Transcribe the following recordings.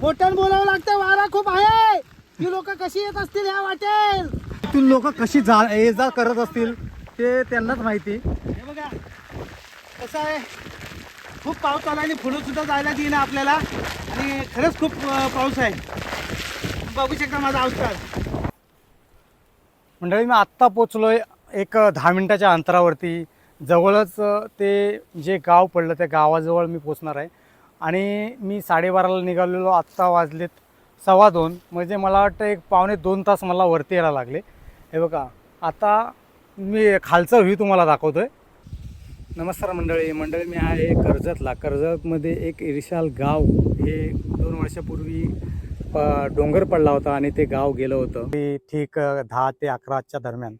मोठ्यानं बोलावं लागतं वारा खूप आहे. ती लोक कशी येत असतील ह्या वाटेल इथून लोक कशी जा ये जा करत असतील ते त्यांनाच माहिती. हे बघा कसं आहे? खूप पाऊस आला आणि पुढे सुद्धा जायला देईना आपल्याला. आणि खरंच खूप अं, पाऊस आहे. बघू शकता माझा अवतार मंडळी मी आत्ता पोचलोय एक दहा मिनिटाच्या अंतरावरती. जवळच ते जे गाव पडलं त्या गावाजवळ मी पोचणार आहे. आणि मी साडेबाराला निघालेलो आत्ता वाजलेत सव्वा दोन. म्हणजे मला वाटतं एक पावणे दोन तास मला वरती यायला लागले. हे बघा आता मी खालचा व्ह्यू तुम्हाला दाखवतो आहे नमस्कार मंडळी. मंडळी मी आहे कर्जतला. कर्जतमध्ये एक इरिशाल गाव. हे दोन वर्षापूर्वी प डोंगर पडला होता आणि ते गाव गेलं होतं. ते ठीक दहा ते अकराच्या दरम्यान.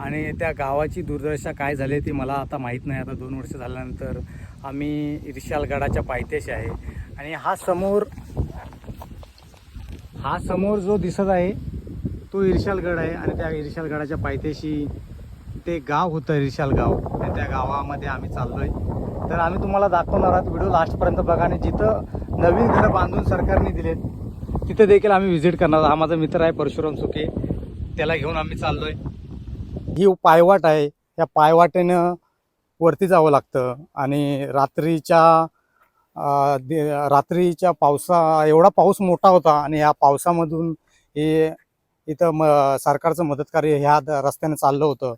आणि त्या गावाची दुर्दशा काय झाली ती मला आता माहीत नाही. आता दोन वर्ष झाल्यानंतर आम्ही रिशालगडाच्या पायथ्याशी आहे. आणि हा समोर हा समोर जो दिसत आहे तो इरिशालगड आहे. आणि त्या इरिशालगडाच्या पायथ्याशी ते गाव होतं इरिशाल गाव. आणि त्या गावामध्ये आम्ही चाललोय. तर आम्ही तुम्हाला दाखवणार आहोत. व्हिडिओ लास्टपर्यंत बघा. आणि जिथं नवीन घरं बांधून सरकारने दिलेत तिथं देखील आम्ही व्हिजिट करणार आहोत. हा माझा मित्र आहे परशुराम सुके. त्याला घेऊन आम्ही चाललोय. ही पायवाट आहे. या पायवाटेनं वरती जावं लागतं. आणि रात्रीच्या दे- रात्रीच्या पावसा एवढा पाऊस मोठा होता आणि या पावसामधून हे इथं म सरकारचं मदतकार्य ह्या द- रस्त्याने चाललं होतं.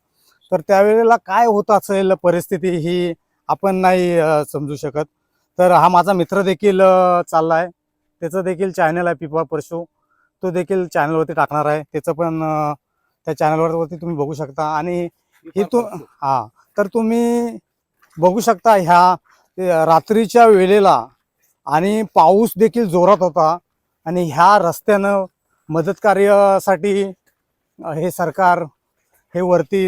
तर त्यावेळेला काय होत असेल परिस्थिती ही आपण नाही समजू शकत. तर हा माझा मित्र देखील चालला आहे त्याचं देखील चॅनल आहे पिपा परशू. तो देखील चॅनलवरती टाकणार आहे. त्याचं पण त्या चॅनलवरती तुम्ही बघू शकता. आणि हे तू हां तर तुम्ही बघू शकता ह्या रात्रीच्या वेळेला आणि पाऊस देखील जोरात होता. आणि ह्या रस्त्यानं मदत कार्यासाठी हे सरकार हे वरती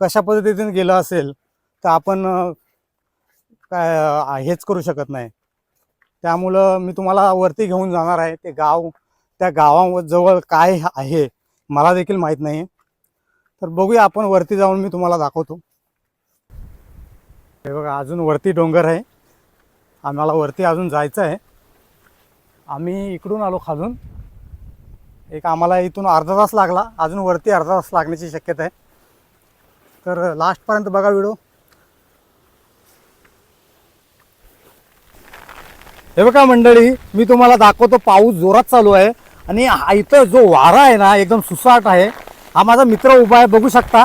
कशा पद्धतीने गेलं असेल तर आपण काय हेच करू शकत नाही. त्यामुळं मी तुम्हाला वरती घेऊन जाणार आहे. ते गाव त्या गावाजवळ काय आहे? मला देखील माहीत नाही तर बघूया आपण वरती जाऊन मी तुम्हाला दाखवतो. हे बघा अजून वरती डोंगर आहे. आम्हाला वरती अजून जायचं आहे. आम्ही इकडून आलो खालून. एक आम्हाला इथून अर्धा तास लागला. अजून वरती अर्धा तास लागण्याची शक्यता आहे. तर लास्टपर्यंत बघा व्हिडिओ हे बघा मंडळी मी तुम्हाला दाखवतो पाऊस जोरात चालू आहे. आणि इथं जो वारा आहे ना एकदम सुसाट आहे. हा माझा मित्र उभा आहे बघू शकता.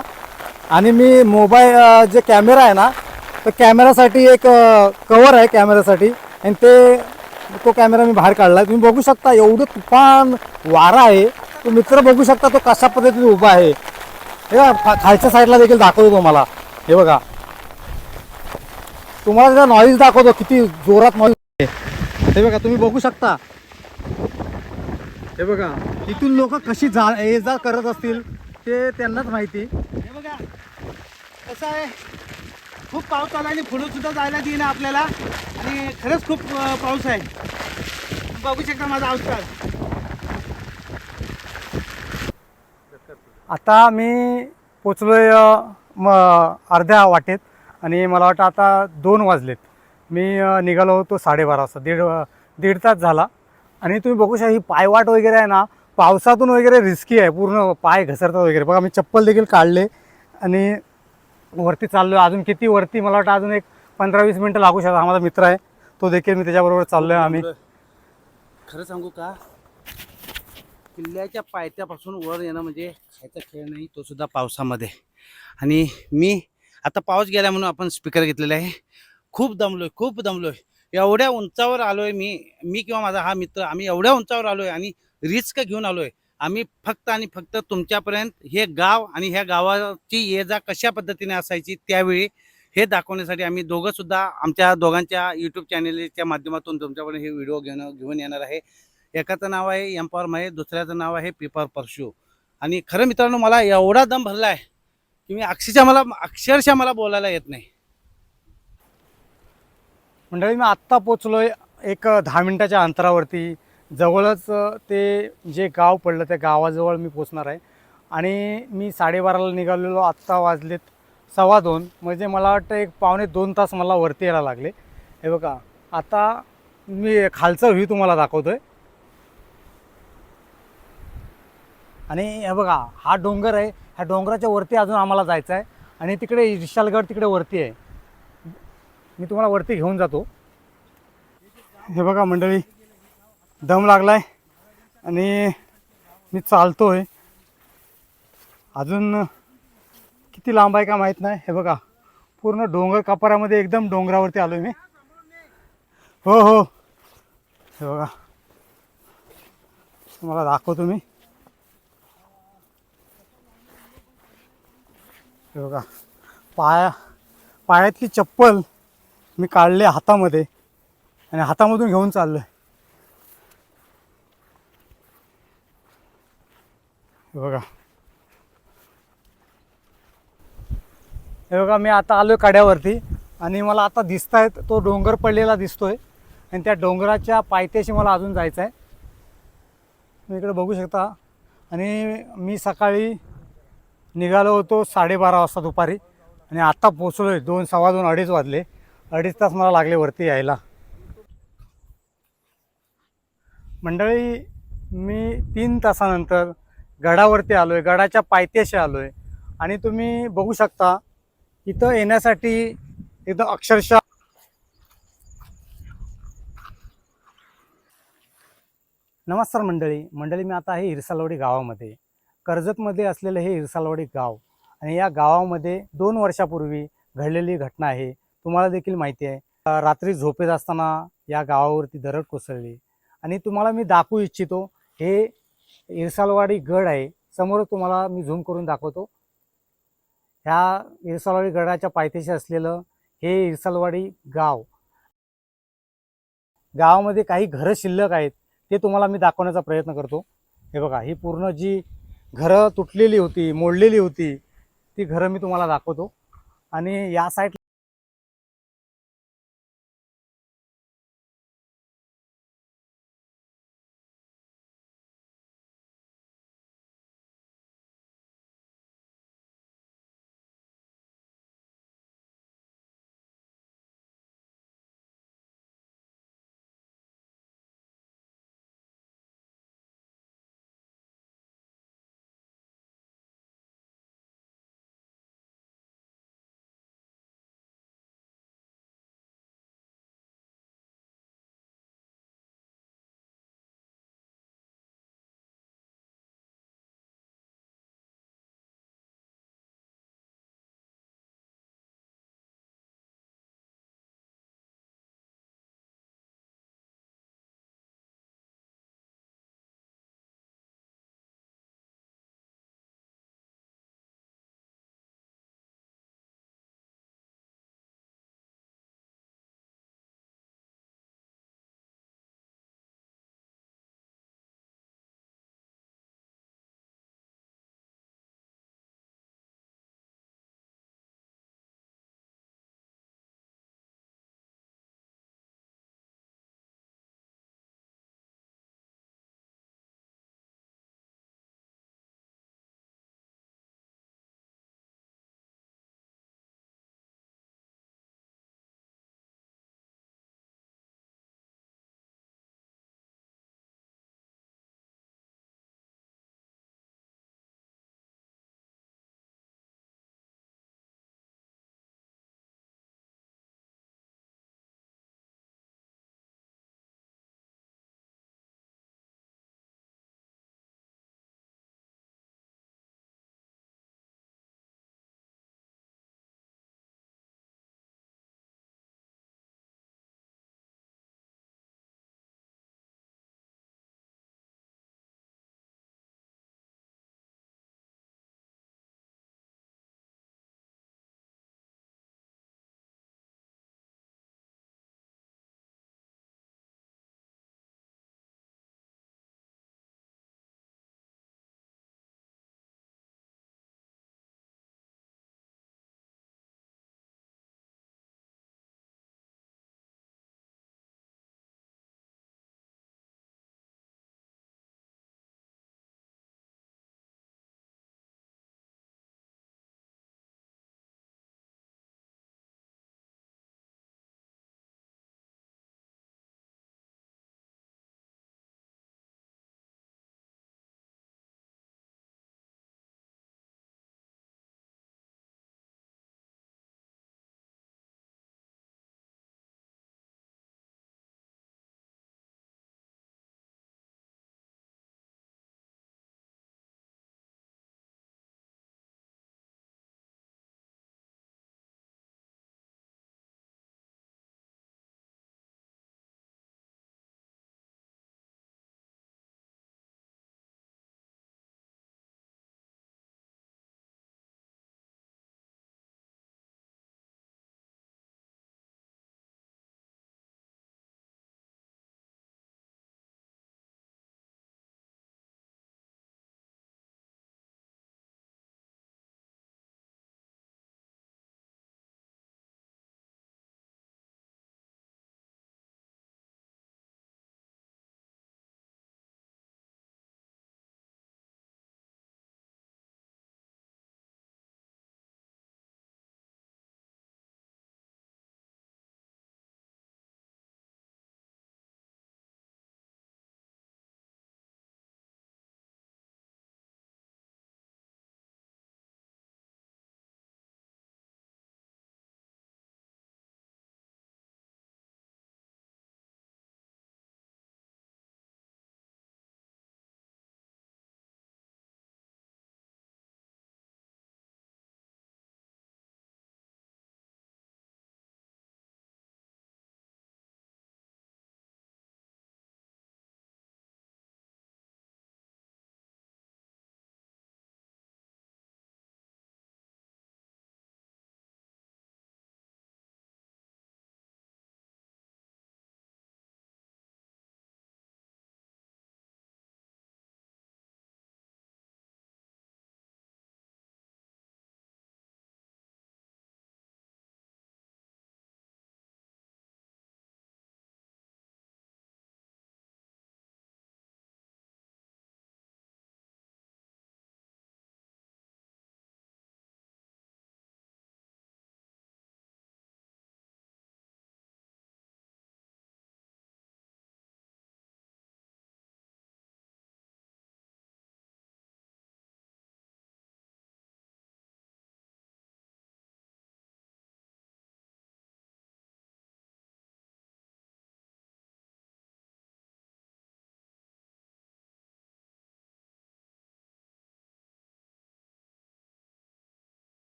आणि मी मोबाईल जे कॅमेरा आहे ना तर कॅमेरासाठी एक कवर आहे कॅमेरासाठी. आणि ते तो कॅमेरा मी बाहेर काढला तुम्ही बघू शकता एवढं तुफान वारा आहे. तो मित्र बघू शकता तो कशा पद्धतीने उभा आहे. हे खालच्या साईडला देखील दाखवतो तुम्हाला. हे बघा. तुम्हाला त्याचा नॉईज दाखवतो किती जोरात नॉईज आहे. हे बघा तुम्ही बघू शकता. हे बघा इथून लोक कशी जा ये जा करत असतील ते त्यांनाच माहिती. हे बघा कसं आहे? खूप पाऊस आला आणि पुढे सुद्धा जायला देईना आपल्याला. आणि खरंच खूप पाऊस आहे. बघू शकता माझा अवतार आता मी पोचलोय अ, म अर्ध्या वाटेत. आणि मला वाटतं आता दोन वाजलेत. मी निघालो होतो साडेबारा वाजता. दीड दीड तास झाला. आणि तुम्ही बघू शकता ही पायवाट वगैरे आहे ना पावसातून वगैरे रिस्की आहे. पूर्ण पाय घसरतात वगैरे. बघा मी चप्पल देखील काढले आणि वरती चाललो अजून किती वरती मला वाटतं अजून एक पंधरा वीस मिनटं लागू शकतात. हा माझा मित्र आहे. तो देखील मी त्याच्याबरोबर चाललो आहे आम्ही खरं सांगू का? किल्ल्याच्या पायथ्यापासून वर येणं म्हणजे खायचा खेळ नाही तो सुद्धा पावसामध्ये. आणि मी आता पाऊस गेला म्हणून आपण स्पीकर घेतलेला आहे. खूप दमलोय खूप दमलोय. एवढ्या उंचावर आलोय मी मी किंवा माझा हा मित्र आम्ही एवढ्या उंचावर आलोय आणि रिस्क घेऊन आलोय. आम्ही फक्त आणि फक्त तुमच्यापर्यंत हे गाव आणि ह्या गावाची ये जा कशा पद्धतीने असायची त्यावेळी हे दाखवण्यासाठी आम्ही दोघं सुद्धा आमच्या दोघांच्या युट्यूब चॅनेलच्या माध्यमातून तुमच्याकडे हे व्हिडिओ घेणं घेऊन येणार आहे. एकाचं नाव आहे एम्पॉवर महे दुसऱ्याचं नाव आहे पिपर परशू. आणि खरं मित्रांनो मला एवढा दम भरला आहे की मी अक्षरशः मला अक्षरशः मला बोलायला येत नाही. मंडळी मी आत्ता पोचलो आहे एक दहा मिनटाच्या अंतरावरती. जवळच ते जे गाव पडलं त्या गावाजवळ मी पोचणार आहे. आणि मी साडेबाराला निघालेलो आत्ता वाजलेत सव्वा दोन. म्हणजे मला वाटतं एक पावणे दोन तास मला वरती यायला लागले. हे बघा आता मी खालचा व्ह्यू तुम्हाला दाखवतो आहे आणि हे बघा हा डोंगर आहे. ह्या डोंगराच्या वरती अजून आम्हाला जायचं आहे आणि तिकडे विशालगड तिकडे वरती आहे. मी तुम्हाला वरती घेऊन जातो. हे बघा मंडळी दम लागलाय आणि मी चालतोय. अजून किती लांब आहे का माहीत नाही. हे बघा पूर्ण डोंगर कपारामध्ये एकदम डोंगरावरती आलोय मी. हो हो. हे बघा. तुम्हाला दाखवतो मी. हे बघा पाया पायातली चप्पल मी काढले हातामध्ये आणि हातामधून घेऊन चाललो आहे बघा. हे बघा मी आता आलोय कड्यावरती आणि मला आता दिसत आहेत तो डोंगर पडलेला दिसतोय आणि त्या डोंगराच्या पायथ्याशी मला अजून जायचं आहे तुम्ही इकडे बघू शकता. आणि मी सकाळी निघालो होतो साडेबारा वाजता दुपारी आणि आत्ता पोचलो आहे दोन सव्वा दोन अडीच वाजले. अडीच तास मला लागले वरती यायला. मंडळी मी तीन तासानंतर गडावरती आलो आहे गडाच्या पायथ्याशी आलो आहे आणि तुम्ही बघू शकता इथं येण्यासाठी एकदम अक्षरशः नमस्कार मंडळी. मंडळी मी आता आहे हिरसालवाडी गावामध्ये. कर्जतमध्ये असलेलं हे हिरसालवाडी गाव. आणि या गावामध्ये दोन वर्षापूर्वी घडलेली घटना आहे. तुम्हाला देखील माहिती आहे. रात्री झोपेत असताना या गावावरती दरड कोसळली. आणि तुम्हाला मी दाखवू इच्छितो हे इरसालवाडी गड आहे. समोर तुम्हाला मी झूम करून दाखवतो. ह्या इरसालवाडी गडाच्या पायथ्याशी असलेलं हे इरसालवाडी गाव. गावामध्ये काही घरं शिल्लक आहेत ते तुम्हाला मी दाखवण्याचा प्रयत्न करतो. हे बघा ही पूर्ण जी घरं तुटलेली होती मोडलेली होती ती घरं मी तुम्हाला दाखवतो. आणि या साईड